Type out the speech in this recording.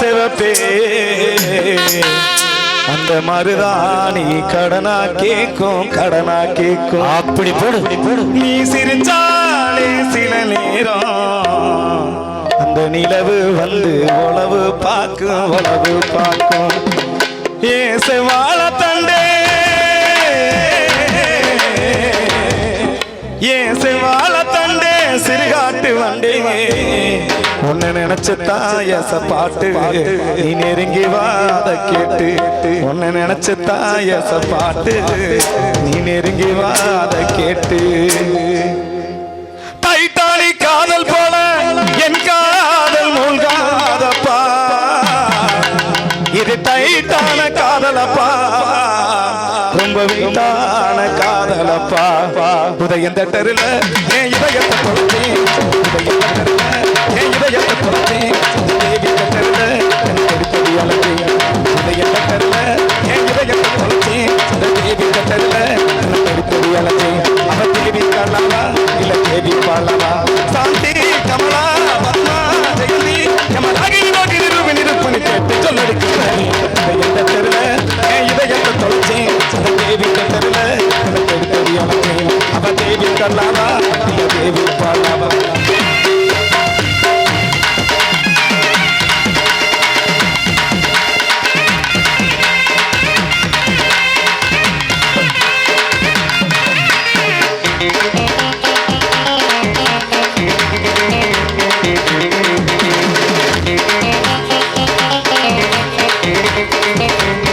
சிவப்பே. அந்த மருதாணி கடனா கேக்கும் கடனா கேக்கும். அப்படி போடு. நீ சிரிச்சாலே சில நேரம். அந்த நிலவு வந்து உளவு பார்க்கும் உளவு பார்க்கும். ஏன் செவாழ தண்டே. ஏன் செவாழ தண்டே சிறுகாட்டு வண்டே உன்னை நினைச்சுதான் எச பாட்டு நீ நெருங்கி வாத கேட்டு. உன்னை நினைச்சுதான் எச பாட்டு நீ நெருங்கி வாத கேட்டு. டைட்டானி காதல் போல என் காதல் மூழ்காதப்பா. இது டைட்டான காதலப்பா. ரொம்ப வீட்டான காதலப்பா. உதயம் தட்டருல என் இதயத்தை தொலைச்சி உதயம் தட்டருல தேவி இல்ல தேவி பாலவா? Música